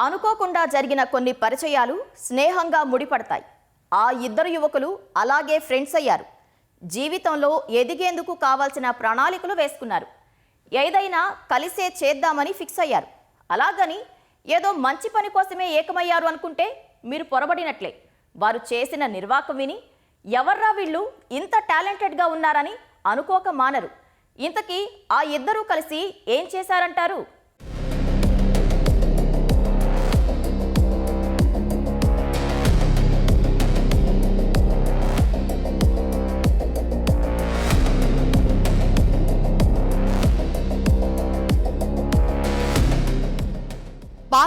అనుకోకుండా జరిగిన కొన్ని పరిచయాలు స్నేహంగా ముడిపడతాయి. ఆ ఇద్దరు యువకులు అలాగే ఫ్రెండ్స్ అయ్యారు. జీవితంలో ఎదిగేందుకు కావాల్సిన ప్రణాళికలు వేసుకున్నారు. ఏదైనా కలిసే చేద్దామని ఫిక్స్ అయ్యారు. అలాగని ఏదో మంచి పని కోసమే ఏకమయ్యారు అనుకుంటే మీరు పొరబడినట్లే. వారు చేసిన నిర్వాకం విని ఎవర్రా వీళ్ళు ఇంత టాలెంటెడ్గా ఉన్నారని అనుకోక మానరు. ఇంతకీ ఆ ఇద్దరూ కలిసి ఏం చేశారంటారు?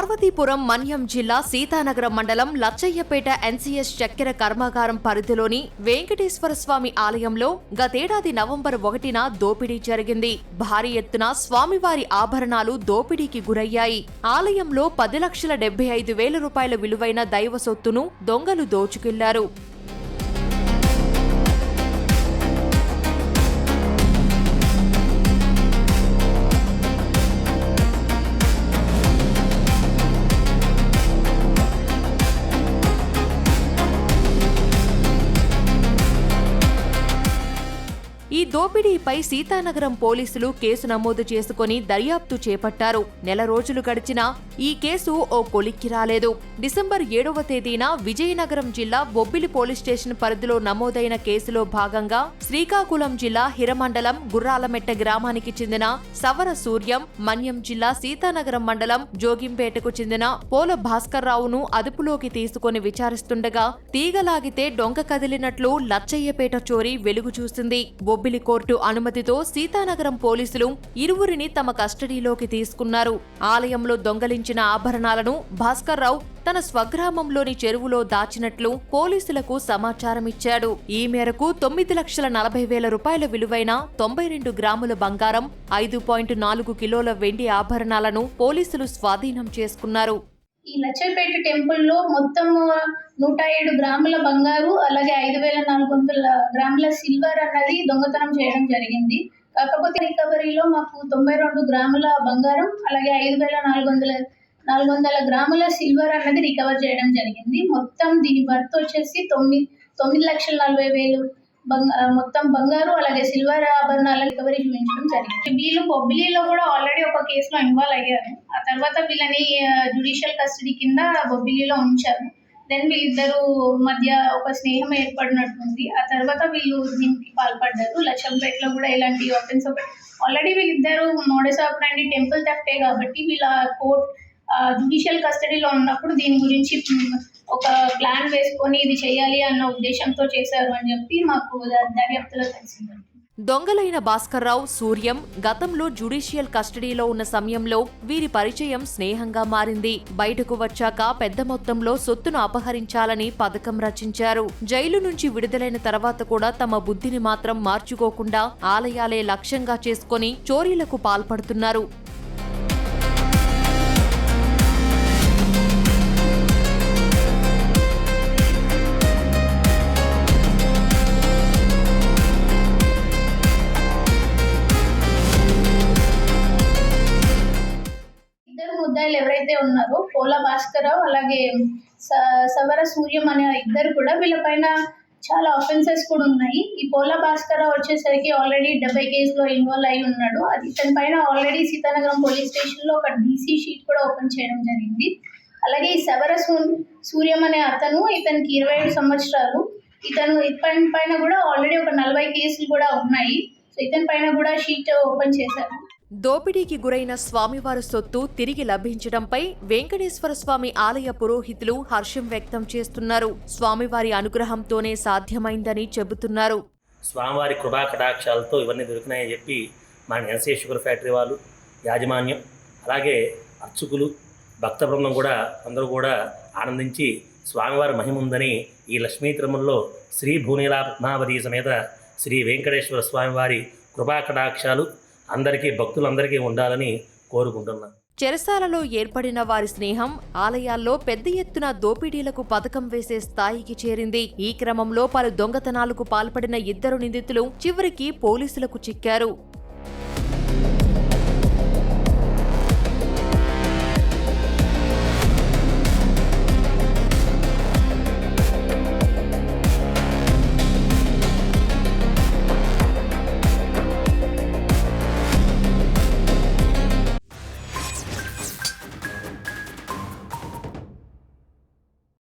పార్వతీపురం మన్యం జిల్లా సీతానగరం మండలం లచ్చయ్యపేట ఎన్సీఎస్ చక్కెర కర్మాగారం పరిధిలోని వెంకటేశ్వర స్వామి ఆలయంలో గతేడాది నవంబర్ ఒకటిన దోపిడీ జరిగింది. భారీ ఎత్తున స్వామివారి ఆభరణాలు దోపిడీకి గురయ్యాయి. ఆలయంలో పది లక్షల డెబ్బై ఐదు వేల రూపాయల విలువైన దైవ సొత్తును దొంగలు దోచుకెళ్ళారు. దోపిడీపై సీతానగరం పోలీసులు కేసు నమోదు చేసుకుని దర్యాప్తు చేపట్టారు. నెల రోజులు గడిచినా ఈ కేసు ఓ కొలిక్కి రాలేదు. డిసెంబర్ ఏడవ తేదీన విజయనగరం జిల్లా బొబ్బిలి పోలీస్ స్టేషన్ పరిధిలో నమోదైన కేసులో భాగంగా శ్రీకాకుళం జిల్లా హిరమండలం గుర్రాలమెట్ట గ్రామానికి చెందిన సవర సూర్యం మన్యం జిల్లా సీతానగరం మండలం జోగింపేటకు చెందిన పోల భాస్కర్రావును అదుపులోకి తీసుకుని విచారిస్తుండగా తీగలాగితే డొంక కదిలినట్లు లచ్చయ్యపేట చోరీ వెలుగు చూసింది బొబ్బిలి కోర్టు అనుమతితో సీతానగరం పోలీసులు ఇరువురిని తమ కస్టడీలోకి తీసుకున్నారు. ఆలయంలో దొంగలించిన ఆభరణాలను భాస్కర్ రావు తన స్వగ్రామంలోని చెరువులో దాచినట్లు పోలీసులకు సమాచారమిచ్చాడు. ఈ మేరకు తొమ్మిది లక్షల నలభై వేల రూపాయల విలువైన తొంభై రెండు గ్రాముల బంగారం ఐదు పాయింట్ నాలుగు కిలోల వెండి ఆభరణాలను పోలీసులు స్వాధీనం చేసుకున్నారు. ఈ లచ్చపేట టెంపుల్లో మొత్తం నూట ఏడు గ్రాముల బంగారు అలాగే ఐదు వేల నాలుగు వందల గ్రాముల సిల్వర్ అన్నది దొంగతనం చేయడం జరిగింది. కాకపోతే రికవరీలో మాకు తొంభై రెండు గ్రాముల బంగారం అలాగే ఐదు వేల నాలుగు వందల నాలుగు వందల గ్రాముల సిల్వర్ అన్నది రికవర్ చేయడం జరిగింది. మొత్తం దీని వర్త్ వచ్చేసి తొమ్మిది తొమ్మిది లక్షల నలభై వేలు. మొత్తం బంగారు అలాగే సిల్వర్ ఆభరణాలను రికవరీ చూపించడం జరిగింది. వీళ్ళు బొబ్బిలీలో కూడా ఆల్రెడీ ఒక కేసులో ఇన్వాల్వ్ అయ్యారు. ఆ తర్వాత వీళ్ళని జుడిషియల్ కస్టడీ కింద బొబ్బిలీలో ఉంచారు. దెన్ వీళ్ళిద్దరు మధ్య ఒక స్నేహం ఏర్పడినట్టుంది. ఆ తర్వాత వీళ్ళు దీనికి పాల్పడ్డారు. లచ్చంపేటలో కూడా ఇలాంటి ఆఫెన్స్ ఒక ఆల్రెడీ వీళ్ళిద్దరు మోడస్ ఆపరండి టెంపుల్ తప్పే కాబట్టి వీళ్ళ కోర్ట్ జుడిషియల్ కస్టడీలో ఉన్నప్పుడు దీని గురించి ఒక ప్లాన్ వేసుకొని ఇది చేయాలి అన్న ఉద్దేశంతో చేశారు అని చెప్పి మాకు దర్యాప్తులో తెలిసిందండి. దొంగలైన భాస్కర్రావు సూర్యం గతంలో జ్యుడిషియల్ కస్టడీలో ఉన్న సమయంలో వీరి పరిచయం స్నేహంగా మారింది. బయటకు వచ్చాక పెద్ద మొత్తంలో సొత్తును అపహరించాలని పథకం రచించారు. జైలు నుంచి విడుదలైన తర్వాత కూడా తమ బుద్ధిని మాత్రం మార్చుకోకుండా ఆలయాలే లక్ష్యంగా చేసుకొని చోరీలకు పాల్పడుతున్నారు. ఉన్నారు. పోల భాస్కరరావు అలాగే స- సవర సూర్యం అనే ఇద్దరు కూడా వీళ్ళపైన చాలా ఆఫెన్సెస్ కూడా ఉన్నాయి. ఈ పోల భాస్కరరావు వచ్చేసరికి ఆల్రెడీ డెబ్బై కేసులో ఇన్వాల్వ్ అయి ఉన్నాడు. అది ఇతని పైన ఆల్రెడీ సీతానగరం పోలీస్ స్టేషన్లో ఒక డీసీ షీట్ కూడా ఓపెన్ చేయడం జరిగింది. అలాగే ఈ సవర సూ- సూర్యం అనే అతను ఇతనికి ఇరవై ఏడు సంవత్సరాలు. ఇతను ఇతని పైన కూడా ఆల్రెడీ ఒక నలభై కేసులు కూడా ఉన్నాయి. సో ఇతని పైన కూడా షీట్ ఓపెన్ చేశారు. దోపిడీకి గురైన స్వామివారి సొత్తు తిరిగి లభించడంపై వెంకటేశ్వర స్వామి ఆలయ పురోహితులు హర్షం వ్యక్తం చేస్తున్నారు. స్వామివారి అనుగ్రహంతోనే సాధ్యమైందని చెబుతున్నారు. స్వామివారి కృపా కటాక్షాలతో ఇవన్నీ దొరికినాయని చెప్పి మన ఎన్సీ షుగర్ ఫ్యాక్టరీ వాళ్ళు యాజమాన్యం అలాగే అర్చకులు భక్త బృందం కూడా అందరూ కూడా ఆనందించి స్వామివారి మహిముందని ఈ లక్ష్మీ తిరుమలలో శ్రీ భూనీలా పద్మావతి సమేత శ్రీ వెంకటేశ్వర స్వామివారి కృపా కటాక్షాలు అందరికీ భక్తులందరికీ ఉండాలని కోరుకుంటున్నాను చెరసాలలో ఏర్పడిన వారి స్నేహం ఆలయాల్లో పెద్ద ఎత్తున దోపిడీలకు పథకం వేసే స్థాయికి చేరింది. ఈ క్రమంలో పలు దొంగతనాలకు పాల్పడిన ఇద్దరు నిందితులు చివరికి పోలీసులకు చిక్కారు.